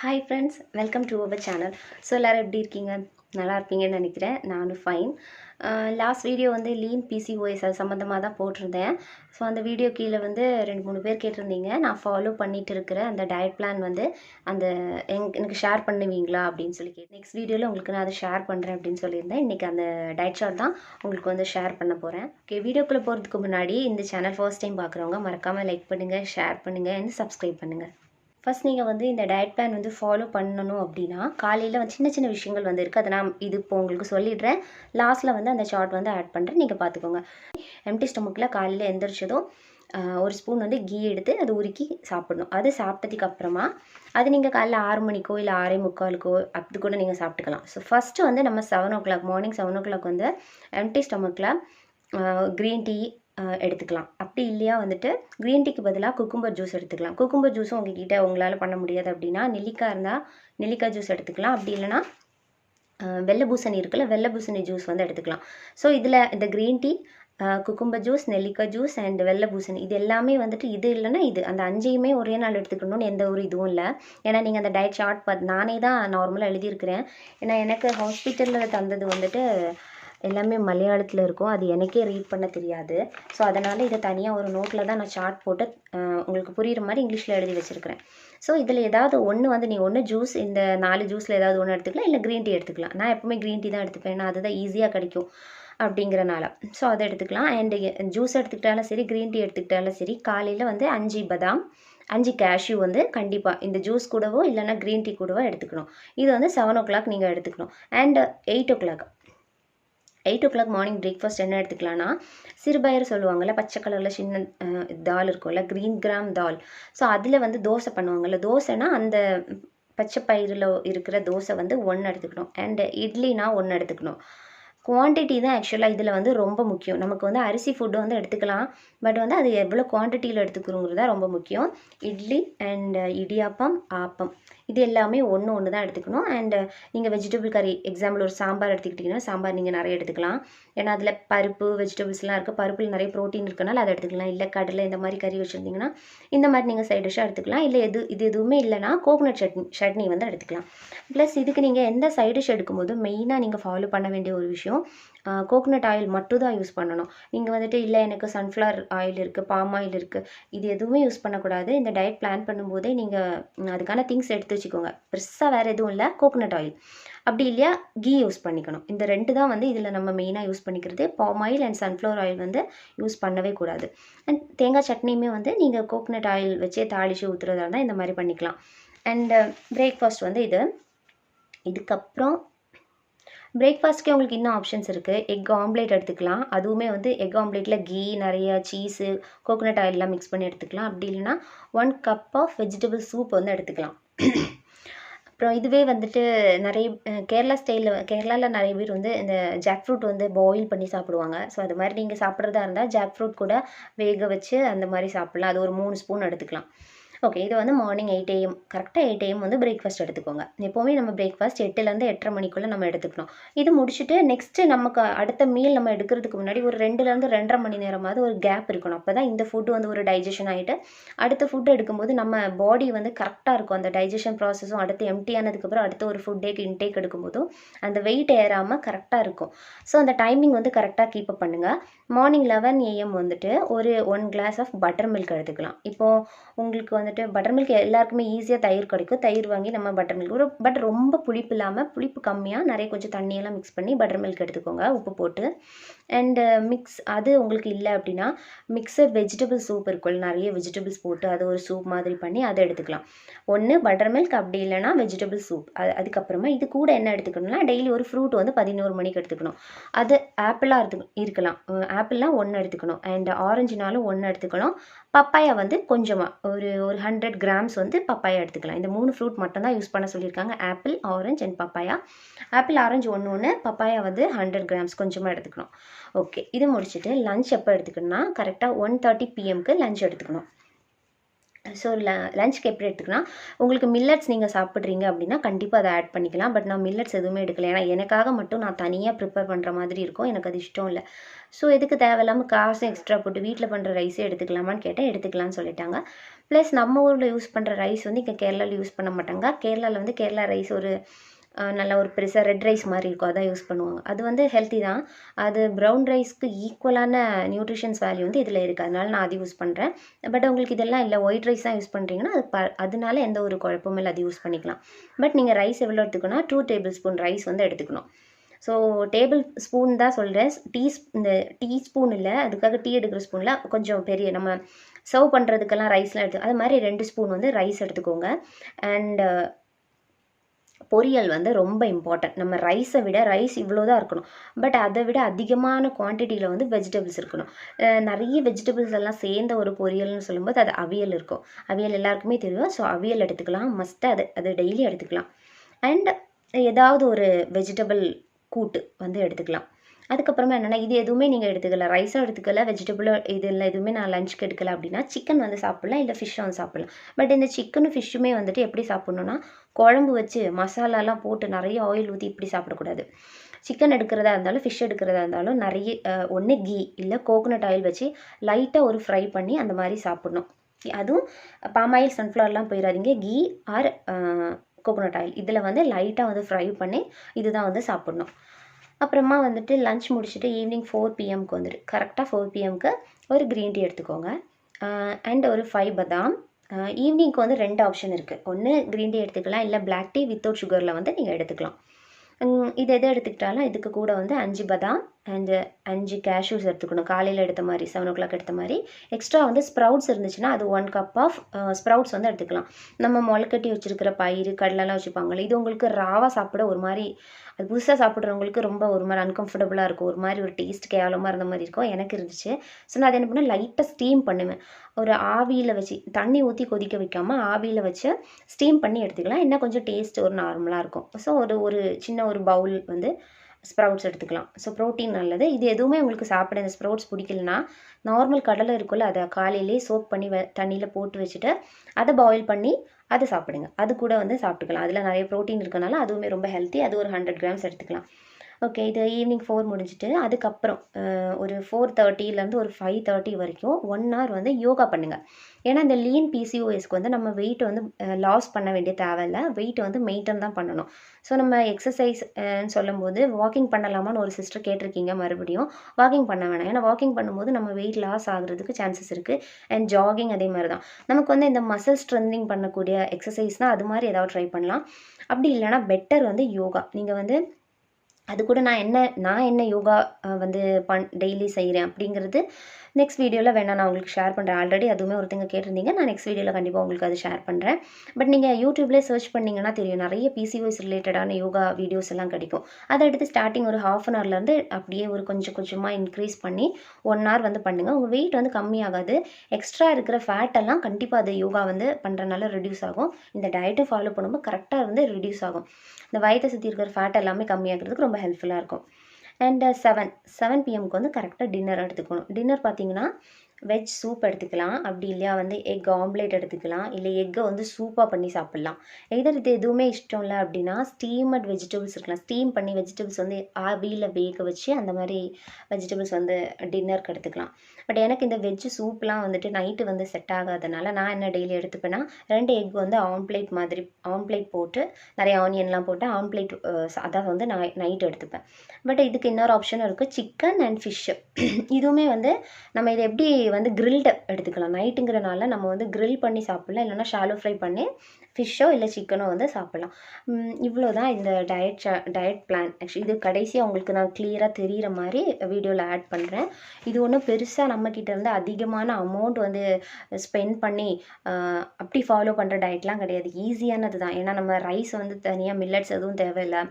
Hi friends welcome to our channel so எல்லோரும் எப்படி இருக்கீங்க? நல்லா இருப்பீங்கன்னு நினைக்கிறேன். நானும் ஃபைன் லாஸ்ட் வீடியோ வந்து லீன் பிசிஓஎஸ் அது சம்மந்தமாக தான் போட்டிருந்தேன். ஸோ அந்த வீடியோ கீழே வந்து ரெண்டு மூணு பேர் கேட்டிருந்தீங்க. நான் ஃபாலோ பண்ணிட்டு இருக்கிற அந்த டயட் பிளான் வந்து அந்த எங் எனக்கு ஷேர் பண்ணுவீங்களா அப்படின்னு சொல்லி கேட்டு நெக்ஸ்ட் வீடியோவில் உங்களுக்கு நான் அதை ஷேர் பண்ணுறேன் அப்படின்னு சொல்லியிருந்தேன். இன்றைக்கி அந்த டயட் ஷார்ட் தான் உங்களுக்கு வந்து ஷேர் பண்ண போகிறேன் ஓகே வீடியோக்குள்ளே போகிறதுக்கு முன்னாடி இந்த சேனல் ஃபர்ஸ்ட் டைம் பார்க்குறவங்க மறக்காமல் லைக் பண்ணுங்கள் ஷேர் பண்ணுங்கள் அண்ட் சப்ஸ்கிரைப் பண்ணுங்கள் ஃபர்ஸ்ட் நீங்கள் வந்து இந்த டயட் பிளான் வந்து ஃபாலோ பண்ணணும் அப்படின்னா காலையில் வந்து சின்ன சின்ன விஷயங்கள் வந்து இருக்குது அதை நான் இது இப்போ உங்களுக்கு சொல்லிடுறேன். லாஸ்ட்டில் வந்து அந்த சார்ட் வந்து ஆட் பண்ணுறேன் நீங்கள் பார்த்துக்கோங்க. எம்டி ஸ்டொமக்கில் காலையில் எந்திரிச்சதும் ஒரு ஸ்பூன் வந்து கீ எடுத்து அது உருக்கி சாப்பிடணும். அது சாப்பிட்டதுக்கு அப்புறமா அது நீங்கள் காலைல ஆறு மணிக்கோ இல்லை ஆறே முக்காலுக்கோ அப்படி கூட நீங்கள் சாப்பிட்டுக்கலாம். ஸோ ஃபஸ்ட்டு வந்து நம்ம seven o'clock morning seven o'clock வந்து எம்டி ஸ்டொமக்கில் க்ரீன் டீ எடுத்துக்கலாம். அப்படி இல்லையா வந்துட்டு க்ரீன் டீக்கு பதிலாக குக்கும்பர் ஜூஸ் எடுத்துக்கலாம். குக்கும்பர் ஜூஸும் உங்ககிட்ட உங்களால் பண்ண முடியாது அப்படின்னா நெல்லிக்காய் இருந்தால் நெல்லிக்காய் ஜூஸ் எடுத்துக்கலாம். அப்படி இல்லைன்னா வெள்ளை பூசணி இருக்குல்ல வெள்ளை பூசணி ஜூஸ் வந்து எடுத்துக்கலாம். ஸோ இதில் இந்த க்ரீன் டீ குக்கும்பர் ஜூஸ் நெல்லிக்காய் ஜூஸ் அண்ட் வெள்ளை பூசணி இது எல்லாமே வந்துட்டு இது இல்லைன்னா இது. அந்த அஞ்சையுமே ஒரே நாள் எடுத்துக்கணும்னு எந்த ஒரு இதுவும் இல்லை. ஏன்னா நீங்கள் அந்த டயட் ஷார்ட் பார்த்து நானே தான் நார்மலாக எழுதியிருக்கிறேன். ஏன்னா எனக்கு ஹாஸ்பிட்டலில் தந்தது வந்துட்டு எல்லாமே மலையாளத்தில் இருக்கும். அது எனக்கே ரீட் பண்ண தெரியாது. ஸோ அதனால் இதை தனியாக ஒரு நோட்டில் தான் நான் சார்ட் போட்டு உங்களுக்கு புரிகிற மாதிரி இங்கிலீஷில் எழுதி வச்சுருக்கிறேன். ஸோ இதில் ஏதாவது ஒன்று வந்து நீ ஒன்று ஜூஸ் இந்த நாலு ஜூஸில் ஏதாவது ஒன்று எடுத்துக்கலாம் இல்லை க்ரீன் டீ எடுத்துக்கலாம். நான் எப்போவுமே க்ரீன் டீ தான் எடுத்துப்பேன். ஏன்னா அதுதான் ஈஸியாக கிடைக்கும் அப்படிங்கிறனால. ஸோ அதை எடுத்துக்கலாம். அண்டு ஜூஸ் எடுத்துக்கிட்டாலும் சரி க்ரீன் டீ எடுத்துக்கிட்டாலும் சரி காலையில் வந்து அஞ்சு பதாம் அஞ்சு கேஷ்யூ வந்து கண்டிப்பாக இந்த ஜூஸ் கூடவோ இல்லைன்னா க்ரீன் டீ கூடவோ எடுத்துக்கணும். இது வந்து செவன் ஓ கிளாக் நீங்கள் எடுத்துக்கணும். And eight o'clock eight o'clock morning breakfast என்ன எடுத்துக்கலாம்னா சிறுபயர் சொல்லுவாங்கள்ல பச்சை கலரில் சின்ன தால் இருக்கும்ல க்ரீன் கிராம் தால் ஸோ அதில் வந்து தோசை பண்ணுவாங்கள்ல தோசைனா அந்த பச்சை பயிரில் இருக்கிற தோசை வந்து ஒன்று எடுத்துக்கணும். அண்ட் இட்லினா ஒன்று எடுத்துக்கணும். குவான்டிட்டி தான் ஆக்சுவலாக இதில் வந்து ரொம்ப முக்கியம். நமக்கு வந்து அரிசி ஃபுட்டு வந்து எடுத்துக்கலாம். பட் வந்து அது எவ்வளோ குவான்டிட்டியில் எடுத்துக்கிறோங்கிறது தான் ரொம்ப முக்கியம். இட்லி அண்ட் இடியாப்பம் ஆப்பம். இது எல்லாமே ஒன்று ஒன்று தான் எடுத்துக்கணும். அண்ட் நீங்கள் வெஜிடபிள் கறி எக்ஸாம்பிள் ஒரு சாம்பார் எடுத்துக்கிட்டிங்கன்னா சாம்பார் நீங்கள் நிறைய எடுத்துக்கலாம். ஏன்னா அதில் பருப்பு வெஜிடபிள்ஸ்லாம் இருக்குது பருப்பில் நிறைய ப்ரோட்டீன் இருக்கனால அதை எடுத்துக்கலாம். இல்லை கடலை இந்த மாதிரி கறி வச்சுருந்தீங்கன்னா இந்த மாதிரி நீங்கள் சைட் டிஷ்ஷாக எடுத்துக்கலாம். இல்லை எது இது எதுவுமே இல்லைன்னா கோகோனட் சட்னி சட்னி வந்து எடுத்துக்கலாம். ப்ளஸ் இதுக்கு நீங்கள் எந்த சைட் டிஷ் எடுக்கும்போது மெயினாக நீங்கள் ஃபாலோ பண்ண வேண்டிய ஒரு விஷயம் கோகனட் ஆயில் மட்டும் தான் யூஸ் பண்ணணும். நீங்கள் வந்துட்டு இல்லை எனக்கு சன்ஃப்ளவர் ஆயில் இருக்குது பாம் ஆயில் இருக்குது இது எதுவுமே யூஸ் பண்ணக்கூடாது. இந்த டயட் பிளான் பண்ணும்போதே நீங்கள் அதுக்கான திங்ஸ் எடுத்து வச்சுக்கோங்க. பெருசாக வேறு எதுவும் இல்லை கோகனட் ஆயில் அப்படி இல்லையா கீ யூஸ் பண்ணிக்கணும். இந்த ரெண்டு தான் வந்து இதில் நம்ம மெயினாக யூஸ் பண்ணிக்கிறது. Palm oil and sunflower oil வந்து யூஸ் பண்ணவே கூடாது. அண்ட் தேங்காய் சட்னியுமே வந்து நீங்கள் கோகனட் ஆயில் வச்சே தாளித்து ஊற்றுறதா இருந்தால் இந்த மாதிரி பண்ணிக்கலாம். அண்ட் பிரேக்ஃபாஸ்ட் வந்து இது. இதுக்கப்புறம் பிரேக்ஃபாஸ்ட்க்கே உங்களுக்கு இன்னும் ஆப்ஷன்ஸ் இருக்குது எக் ஆம்லேட் எடுத்துக்கலாம். அதுவுமே வந்து எக் ஆம்லேட்டில் கீ நிறைய சீஸு கோகோனட் ஆயிலெலாம் மிக்ஸ் பண்ணி எடுத்துக்கலாம். அப்படி இல்லைன்னா one cup of vegetable soup வந்து எடுத்துக்கலாம். அப்புறம் இதுவே வந்துட்டு நிறைய கேரளா ஸ்டைலில் கேரளாவில் நிறைய பேர் வந்து இந்த ஜாக் ஃப்ரூட் வந்து பாயில் பண்ணி சாப்பிடுவாங்க. ஸோ அது மாதிரி நீங்கள் சாப்பிட்றதா இருந்தால் ஜாக் ஃப்ரூட் கூட வேக வச்சு அந்த மாதிரி சாப்பிட்லாம். அது ஒரு மூணு ஸ்பூன் எடுத்துக்கலாம். ஓகே இது வந்து மார்னிங் எயிட் ஏஎம் கரெக்டாக எயிட் ஏஎம் வந்து பிரேக்ஃபாஸ்ட் எடுத்துக்கோங்க. எப்போவுமே நம்ம பிரேக்ஃபாஸ்ட் எட்டுலேருந்து எட்டரை மணிக்குள்ளே நம்ம எடுத்துக்கணும். இது முடிச்சுட்டு நெக்ஸ்ட்டு நமக்கு அடுத்த மீல் நம்ம எடுக்கிறதுக்கு முன்னாடி ஒரு ரெண்டுலேருந்து ரெண்டரை மணி நேரமாவது ஒரு கேப் இருக்கணும். அப்போ தான் இந்த ஃபுட்டு வந்து ஒரு டைஜஷன் ஆகிட்டு அடுத்த ஃபுட்டு எடுக்கும்போது நம்ம பாடி வந்து கரெக்டாக இருக்கும். அந்த டைஜஷன் ப்ராசஸும் அடுத்து எம்டி ஆனதுக்கப்புறம் அடுத்த ஒரு ஃபுட் டேக்கு இன்டேக் எடுக்கும்போதும் அந்த வெயிட் ஏறாமல் கரெக்டாக இருக்கும். ஸோ அந்த டைமிங் வந்து கரெக்டாக கீப்பப் பண்ணுங்கள் மார்னிங் லெவன் ஏஎம் வந்துட்டு ஒரு one glass of buttermilk எடுத்துக்கலாம். இப்போது உங்களுக்கு வந்துட்டு பட்டர் மில்க் எல்லாருக்குமே ஈஸியாக தயிர் கிடைக்கும். தயிர் வாங்கி நம்ம பட்டர் மில்க் ஒரு பட் ரொம்ப புளிப்பு இல்லாமல் புளிப்பு கம்மியாக நிறைய கொஞ்சம் தண்ணியெல்லாம் மிக்ஸ் பண்ணி பட்டர் மில்க் எடுத்துக்கோங்க. உப்பு போட்டு. அண்டு மிக்ஸ் uh, அது உங்களுக்கு இல்லை அப்படின்னா மிக்சர் வெஜிடபிள் சூப் இருக்கும்ல நிறைய வெஜிடபிள்ஸ் போட்டு அது ஒரு சூப் மாதிரி பண்ணி அதை எடுத்துக்கலாம். ஒன்று பட்டர் மில்க் அப்படி இல்லைன்னா வெஜிடபிள் சூப் அது அதுக்கப்புறமா இது கூட என்ன எடுத்துக்கணும்னா டெய்லி ஒரு ஃப்ரூட் வந்து பதினோரு மணிக்கு எடுத்துக்கணும். அது ஆப்பிளாக இருக்கலாம். ஆப்பிள்லாம் ஒன்று எடுத்துக்கணும். அண்ட் ஆரஞ்சுனாலும் ஒன்று எடுத்துக்கணும். பப்பாயா வந்து கொஞ்சமாக ஒரு ஒரு ஹண்ட்ரட் கிராம்ஸ் வந்து பப்பாயா எடுத்துக்கலாம். இந்த மூணு ஃப்ரூட் மட்டும்தான் யூஸ் பண்ண சொல்லியிருக்காங்க. Apple orange and papaya apple orange ஒன்று ஒன்று பப்பாயா வந்து ஹண்ட்ரட் கிராம்ஸ் கொஞ்சமாக எடுத்துக்கணும். ஓகே இது முடிச்சுட்டு லஞ்ச் எப்போ எடுத்துக்கணும்னா கரெக்டாக ஒன் தேர்ட்டி பிஎம்க்கு லஞ்ச் எடுத்துக்கணும். ஸோ ல லஞ்சுக்கு எப்படி எடுத்துக்கலாம்? உங்களுக்கு மில்லட்ஸ் நீங்கள் சாப்பிட்றீங்க அப்படின்னா கண்டிப்பாக அதை ஆட் பண்ணிக்கலாம். பட் நான் மில்லட்ஸ் எதுவுமே எடுக்கல. ஏன்னா எனக்காக மட்டும் நான் தனியாக ப்ரிப்பேர் பண்ணுற மாதிரி இருக்கும். எனக்கு அது இஷ்டம் இல்லை. ஸோ எதுக்கு தேவையில்லாமல் காசு எக்ஸ்ட்ரா போட்டு வீட்டில் பண்ணுற ரைஸே எடுத்துக்கலாமான்னு கேட்டேன் எடுத்துக்கலாம்னு சொல்லிட்டாங்க. ப்ளஸ் நம்ம ஊரில் யூஸ் பண்ணுற ரைஸ் வந்து இங்கே கேரளாவில் யூஸ் பண்ண மாட்டாங்க. கேரளாவில் வந்து கேரளா ரைஸ் ஒரு நல்ல ஒரு பெருசாக ரெட் ரைஸ் மாதிரி இருக்கும். அதான் யூஸ் பண்ணுவாங்க. அது வந்து ஹெல்த்தி தான். அது ப்ரௌன் ரைஸ்க்கு ஈக்குவலான நியூட்ரிஷன்ஸ் வேல்யூ வந்து இதில் இருக்குது அதனால நான் அது யூஸ் பண்ணுறேன் பட் உங்களுக்கு இதெல்லாம் இல்லை ஒயிட் ரைஸ் தான் யூஸ் பண்ணுறீங்கன்னா அது ப அதனால எந்த ஒரு குழப்பமும் இல்லை அது யூஸ் பண்ணிக்கலாம். பட் நீங்கள் ரைஸ் எவ்வளோ எடுத்துக்கணும் டூ டேபிள் ஸ்பூன் ரைஸ் வந்து எடுத்துக்கணும். ஸோ டேபிள் ஸ்பூன் தான் சொல்கிறேன் டீ இந்த டீ ஸ்பூன் இல்லை அதுக்காக டீ எடுக்கிற ஸ்பூனில் கொஞ்சம் பெரிய நம்ம சர்வ் பண்ணுறதுக்கெல்லாம் ரைஸ்லாம் எடுத்து அது மாதிரி ரெண்டு ஸ்பூன் வந்து ரைஸ் எடுத்துக்கோங்க. அண்ட் பொரியல் வந்து ரொம்ப இம்பார்ட்டன்ட் நம்ம ரைஸை விட ரைஸ் இவ்வளோ தான் இருக்கணும். பட் அதை விட அதிகமான குவான்டிட்டியில் வந்து வெஜிடபிள்ஸ் இருக்கணும். நிறைய வெஜிடபிள்ஸ் எல்லாம் சேர்ந்த ஒரு பொரியல்னு சொல்லும்போது அது அவியல் இருக்கும். அவியல் எல்லாருக்குமே தெரியும். ஸோ அவியல் எடுத்துக்கலாம். மஸ்ட்டு அது அது டெய்லி எடுத்துக்கலாம். அண்ட் ஏதாவது ஒரு வெஜிடபிள் கூட்டு வந்து எடுத்துக்கலாம். அதுக்கப்புறமா என்னென்னா இது எதுவுமே நீங்கள் எடுத்துக்கல. ரைஸும் எடுத்துக்கல வெஜிடபிளோ இது இல்லை எதுவுமே நான் லஞ்சுக்கு எடுக்கல அப்படின்னா சிக்கன் வந்து சாப்பிட்லாம் இல்லை ஃபிஷ் வந்து சாப்பிட்லாம். பட் இந்த சிக்கனும் ஃபிஷ்ஷுமே வந்துட்டு எப்படி சாப்பிட்ணுன்னா குழம்பு வச்சு மசாலாலாம் போட்டு நிறைய ஆயில் ஊற்றி இப்படி சாப்பிடக்கூடாது. சிக்கன் எடுக்கிறதா இருந்தாலும் ஃபிஷ் எடுக்கிறதா இருந்தாலும் நிறைய ஒன்று கீ இல்லை கோகோனட் ஆயில் வச்சு லைட்டாக ஒரு ஃப்ரை பண்ணி அந்த மாதிரி சாப்பிட்ணும். அதுவும் பாம் ஆயில் சன்ஃப்ளவர்லாம் போயிடாதீங்க கீ ஆர் கோகோனட் ஆயில் இதில் வந்து லைட்டாக வந்து ஃப்ரை பண்ணி இதுதான் வந்து சாப்பிட்ணும். அப்புறமா வந்துட்டு லஞ்ச் முடிச்சுட்டு ஈவினிங் ஃபோர் பிஎம்க்கு வந்துட்டு கரெக்டாக ஃபோர் பிஎம்க்கு ஒரு க்ரீன் டீ எடுத்துக்கோங்க. அண்ட் ஒரு ஃபைவ் பதாம் ஈவினிங்க்கு வந்து ரெண்டு ஆப்ஷன் இருக்குது ஒன்று க்ரீன் டீ எடுத்துக்கலாம் இல்லை பிளாக் டீ வித்தவுட் சுகரில் வந்து நீங்கள் எடுத்துக்கலாம். இது எதை எடுத்துக்கிட்டாலும் இதுக்கு கூட வந்து அஞ்சு பதாம் அண்டு அஞ்சு கேஷ்யூஸ் எடுத்துக்கணும். காலையில் எடுத்த மாதிரி செவன் ஓ கிளாக் எடுத்த மாதிரி. எக்ஸ்ட்ரா வந்து ஸ்ப்ரவுட்ஸ் இருந்துச்சுன்னா அது ஒன் கப் ஆஃப் ஸ்ப்ரவுட்ஸ் வந்து எடுத்துக்கலாம். நம்ம முளைக்கட்டி வச்சுருக்கிற பயிறு கடலெல்லாம் வச்சுப்பாங்கள்ல இது உங்களுக்கு ராவாக சாப்பிட ஒரு மாதிரி அது புதுசாக சாப்பிட்றவங்களுக்கு ரொம்ப ஒரு மாதிரி அன்கம்ஃபர்டபுளாக இருக்கும். ஒரு மாதிரி ஒரு டேஸ்ட் கேவலமாக இருந்த மாதிரி இருக்கும். எனக்கு இருந்துச்சு. ஸோ நான் அதை என்ன பண்ணேன் லைட்டாக ஸ்டீம் பண்ணுவேன். ஒரு ஆவியில் வச்சு தண்ணி ஊற்றி கொதிக்க வைக்காமல் ஆவியில் வச்சு ஸ்டீம் பண்ணி எடுத்துக்கலாம். இன்னும் கொஞ்சம் டேஸ்ட் ஒரு நார்மலாக இருக்கும். ஸோ ஒரு ஒரு சின்ன ஒரு பவுல் வந்து ஸ்ப்ரவுட்ஸ் எடுத்துக்கலாம். ஸோ ப்ரோட்டீன் நல்லது. இது எதுவுமே உங்களுக்கு சாப்பிட இந்த ஸ்ப்ரவுட்ஸ் பிடிக்கலனா நார்மல் கடலை இருக்குல்ல அதை காலையிலேயே சோப் பண்ணி வ தண்ணியில் போட்டு வச்சுட்டு அதை பாயில் பண்ணி அதை சாப்பிடுங்க. அது கூட வந்து சாப்பிட்டுக்கலாம். அதில் நிறைய ப்ரோட்டீன் இருக்கனால அதுவுமே ரொம்ப ஹெல்த்தி அது ஒரு ஹண்ட்ரட் கிராம்ஸ் எடுத்துக்கலாம். ஓகே இது ஈவினிங் ஃபோர் முடிஞ்சுட்டு அதுக்கப்புறம் ஒரு ஃபோர் தேர்ட்டிலேருந்து ஒரு ஃபைவ் தேர்ட்டி வரைக்கும் ஒன் ஹவர் வந்து யோகா பண்ணுங்கள் ஏன்னா இந்த லீன் பிசிஓஎஸ்க்கு வந்து நம்ம வெயிட் வந்து லாஸ் பண்ண வேண்டிய தேவையில்ல. வெயிட் வந்து மெயின்டைன் தான் பண்ணணும். ஸோ நம்ம எக்ஸசைஸ் சொல்லும்போது வாக்கிங் பண்ணலாமான்னு ஒரு சிஸ்டர் கேட்டிருக்கீங்க மறுபடியும். வாக்கிங் பண்ண வேணாம். ஏன்னா வாக்கிங் பண்ணும்போது நம்ம வெயிட் லாஸ் ஆகுறதுக்கு சான்சஸ் இருக்குது அண்ட் ஜாகிங் அதே மாதிரி தான். நமக்கு வந்து இந்த மசில் ஸ்ட்ரென்திங் பண்ணக்கூடிய எக்ஸசைஸ்னால் அது மாதிரி ஏதாவது ட்ரை பண்ணலாம். அப்படி இல்லைன்னா பெட்டர் வந்து யோகா. நீங்கள் வந்து அது கூட நான் என்ன நான் என்ன யோகா வந்து பண் டெய்லி செய்கிறேன் அப்படிங்கிறது நெக்ஸ்ட் வீடியோவில் வேணா நான் உங்களுக்கு ஷேர் பண்ணுறேன் ஆல்ரெடி அதுவுமே ஒருத்தங்க கேட்டிருந்தீங்க. நான் நெக்ஸ்ட் வீடியோவில் கண்டிப்பாக உங்களுக்கு அது ஷேர் பண்ணுறேன் பட் நீங்கள் யூடியூப்லேயே சர்ச் பண்ணிங்கன்னா தெரியும். நிறைய பிசிஓஸ் ரிலேட்டடான யோகா வீடியோஸ் எல்லாம் கிடைக்கும். அதை எடுத்து ஸ்டார்டிங் ஒரு ஹாஃப் அன் ஹவர்லேருந்து அப்படியே ஒரு கொஞ்சம் கொஞ்சமாக இன்க்ரீஸ் பண்ணி ஒன் ஹவர் வந்து பண்ணுங்கள் உங்கள் வெயிட் வந்து கம்மியாகாது. எக்ஸ்ட்ரா இருக்கிற ஃபேட்டெல்லாம் கண்டிப்பாக அது யோகா வந்து பண்ணுறனால ரிடியூஸ் ஆகும். இந்த டயட்டை ஃபாலோ பண்ணும்போது கரெக்டாக வந்து ரிடியூஸ் ஆகும். இந்த வயத்தை சுற்றி இருக்கிற ஃபேட் எல்லாமே கம்மியாகிறதுக்கு ரொம்ப ஹெல்ப்ஃபுல்லாக இருக்கும். அண்ட் செவன் செவன் பிஎம்க்கு வந்து கரெக்டாக டின்னர் எடுத்துக்கணும். டின்னர் பார்த்தீங்கன்னா வெஜ் சூப் எடுத்துக்கலாம். அப்படி இல்லையா வந்து எக் ஆம்லேட் எடுத்துக்கலாம். இல்லை எக்கை வந்து சூப்பாக பண்ணி சாப்பிட்லாம். எதர் இது எதுவுமே இஷ்டம் இல்லை அப்படின்னா ஸ்டீமட் வெஜிடபிள்ஸ் இருக்கலாம். ஸ்டீம் பண்ணி வெஜிடபிள்ஸ் வந்து ஆவியில் வேக வச்சு அந்த மாதிரி வெஜிடபிள்ஸ் வந்து டின்னருக்கு எடுத்துக்கலாம் பட் எனக்கு இந்த வெஜ் சூப்லாம் வந்துட்டு நைட்டு வந்து செட் ஆகாதனால நான் என்ன டெய்லி எடுத்துப்பேன்னா ரெண்டு எக் வந்து ஆம்ப்லேட் மாதிரி ஆம்ப்லேட் போட்டு நிறைய ஆனியன்லாம் போட்டு ஆம்ப்லேட் அதாவது வந்து நான் நைட் எடுத்துப்பேன். பட் இதுக்கு இன்னொரு ஆப்ஷன் இருக்குது சிக்கன் அண்ட் ஃபிஷ்ஷு. இதுவுமே வந்து நம்ம இதை எப்படி வந்து கிரில்டு எடுத்துக்கலாம். நைட்டுங்கிறனால நம்ம வந்து கிரில் பண்ணி சாப்பிட்லாம். இல்லைன்னா ஷாலோ ஃப்ரை பண்ணி ஃபிஷ்ஷோ இல்லை சிக்கனோ வந்து சாப்பிட்லாம். இவ்வளோ தான் இந்த டயட் டயட் பிளான் ஆக்சுவலி இது கடைசியாக உங்களுக்கு நான் கிளியராக தெரிகிற மாதிரி வீடியோவில் ஆட் பண்ணுறேன் இது ஒன்றும் பெருசாக நம்மக்கிட்ட இருந்து அதிகமான அமௌண்ட் வந்து ஸ்பெண்ட் பண்ணி அப்படி ஃபாலோ பண்ணுற டயட்லாம் கிடையாது. ஈஸியானது தான். ஏன்னா நம்ம ரைஸ் வந்து தனியாக மில்லட்ஸ் எதுவும் தேவையில்லை.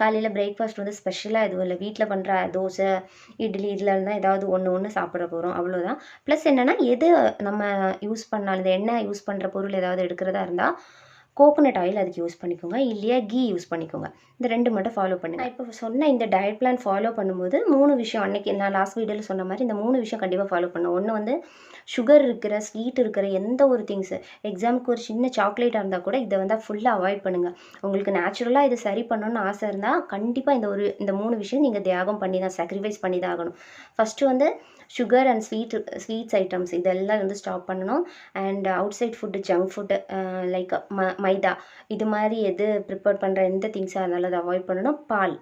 காலையில் பிரேக்ஃபாஸ்ட் வந்து ஸ்பெஷலாக எதுவும் இல்லை. வீட்டில் பண்ணுற தோசை இட்லி இதில் இருந்தால் ஏதாவது ஒன்று ஒன்று சாப்பிட போகிறோம் அவ்வளோதான் ப்ளஸ் என்னென்னா எது நம்ம யூஸ் பண்ணாலும் இந்த எண்ணெய் யூஸ் பண்ணுற பொருள் ஏதாவது எடுக்கிறதா இருந்தால் கோகோனட் ஆயில் அதுக்கு யூஸ் பண்ணிக்கோங்க. இல்லையா கீ யூஸ் பண்ணிக்கோங்க. இந்த ரெண்டு மட்டும் ஃபாலோ பண்ணுங்கள் இப்போ சொன்ன இந்த டயட் பிளான் ஃபாலோ பண்ணும்போது மூணு விஷயம் அன்னைக்கு நான் லாஸ்ட் வீடியோவில் சொன்ன மாதிரி இந்த மூணு விஷயம் கண்டிப்பாக ஃபாலோ பண்ணும். ஒன்று வந்து சுகர் இருக்கிற ஸ்வீட் இருக்கிற எந்த ஒரு திங்ஸு எக்ஸாமுக்கு ஒரு சின்ன சாக்லேட்டாக இருந்தால் கூட இதை வந்து ஃபுல்லாக அவாய்ட் பண்ணுங்கள் உங்களுக்கு நேச்சுரலாக இதை சரி பண்ணணும்னு ஆசை இருந்தால் கண்டிப்பாக இந்த ஒரு இந்த மூணு விஷயம் நீங்கள் தியாகம் பண்ணி தான் சாக்ரிஃபைஸ் பண்ணி தான் ஆகணும். ஃபஸ்ட்டு வந்து sugar and sweet sweets items இதெல்லாம் வந்து ஸ்டாப் பண்ணணும். And outside food junk food like ம மைதா. இது மாதிரி எது ப்ரிப்பேர் பண்ணுற எந்த திங்ஸாக இருந்தாலும் அதை அவாய்ட் பண்ணணும். பால்.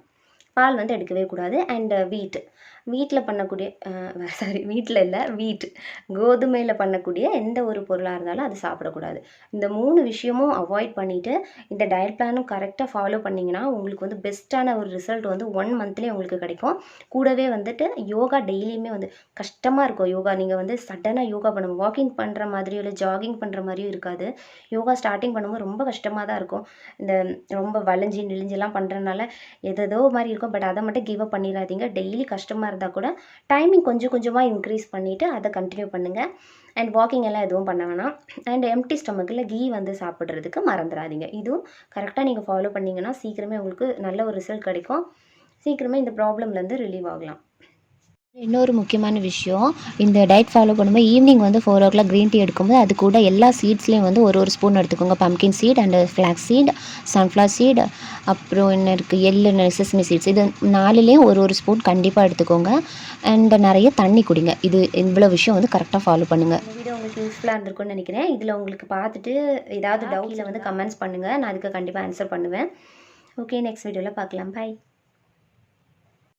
பால் வந்து எடுக்கவே கூடாது. அண்ட் வீட் uh, வீட்டில் பண்ணக்கூடிய சாரி வீட்டில் இல்லை வீட் கோதுமையில் பண்ணக்கூடிய எந்த ஒரு பொருளாக இருந்தாலும் அது சாப்பிடக்கூடாது. இந்த மூணு விஷயமும் அவாய்ட் பண்ணிவிட்டு இந்த டயட் பிளானும் கரெக்டாக ஃபாலோ பண்ணிங்கன்னா உங்களுக்கு வந்து பெஸ்ட்டான ஒரு ரிசல்ட் வந்து ஒன் மந்த்லேயே உங்களுக்கு கிடைக்கும். கூடவே வந்துட்டு யோகா டெய்லியுமே வந்து கஷ்டமாக இருக்கும். யோகா நீங்கள் வந்து சடனாக யோகா பண்ணும் வாக்கிங் பண்ணுற மாதிரியோ இல்லை ஜாகிங் பண்ணுற மாதிரியும் இருக்காது. யோகா ஸ்டார்டிங் பண்ணும்போது ரொம்ப கஷ்டமாக தான் இருக்கும். இந்த ரொம்ப வளைஞ்சி நெளிஞ்செல்லாம் பண்ணுறதுனால எதோ மாதிரி இருக்கும். பட் அதை மட்டும் கிவ் அப் பண்ணிடாதீங்க. டெய்லி கஷ்டமாக இருந்தால் கூட டைமிங் கொஞ்சம் கொஞ்சமாக இன்க்ரீஸ் பண்ணிவிட்டு அதை கண்டினியூ பண்ணுங்கள் அண்ட் வாக்கிங் எல்லாம் எதுவும் பண்ண வேணாம். அண்ட் எம்டி ஸ்டமக்கில் கீ வந்து சாப்பிட்றதுக்கு மறந்துடாதீங்க. இதுவும் கரெக்டாக நீங்கள் ஃபாலோ பண்ணிங்கன்னா சீக்கிரமே உங்களுக்கு நல்ல ஒரு ரிசல்ட் கிடைக்கும். சீக்கிரமே இந்த ப்ராப்ளம்லேருந்து ரிலீவ் ஆகலாம். இன்னொரு முக்கியமான விஷயம் இந்த டயட் ஃபாலோ பண்ணும்போது ஈவினிங் வந்து four o'clock green tea எடுக்கும்போது அது கூட எல்லா சீட்ஸ்லேயும் வந்து ஒரு ஒரு ஸ்பூன் எடுத்துக்கோங்க. Pumpkin seed and flax seed sunflower seed அப்புறம் என்ன இருக்குது எள்ளு செஸ்மி சீட்ஸ் இது நாலுலேயும் ஒரு ஒரு ஸ்பூன் கண்டிப்பாக எடுத்துக்கோங்க. அண்ட் நிறைய தண்ணி குடிங்க. இது இவ்வளோ விஷயம் வந்து கரெக்டாக ஃபாலோ பண்ணுங்கள் வீடியோ உங்களுக்கு யூஸ்ஃபுல்லாக இருந்திருக்கும்னு நினைக்கிறேன். இதில் உங்களுக்கு பார்த்துட்டு ஏதாவது டவுட்ஸில் வந்து கமெண்ட்ஸ் பண்ணுங்கள் நான் அதுக்கு கண்டிப்பாக ஆன்சர் பண்ணுவேன். ஓகே நெக்ஸ்ட் வீடியோவில் பார்க்கலாம். பை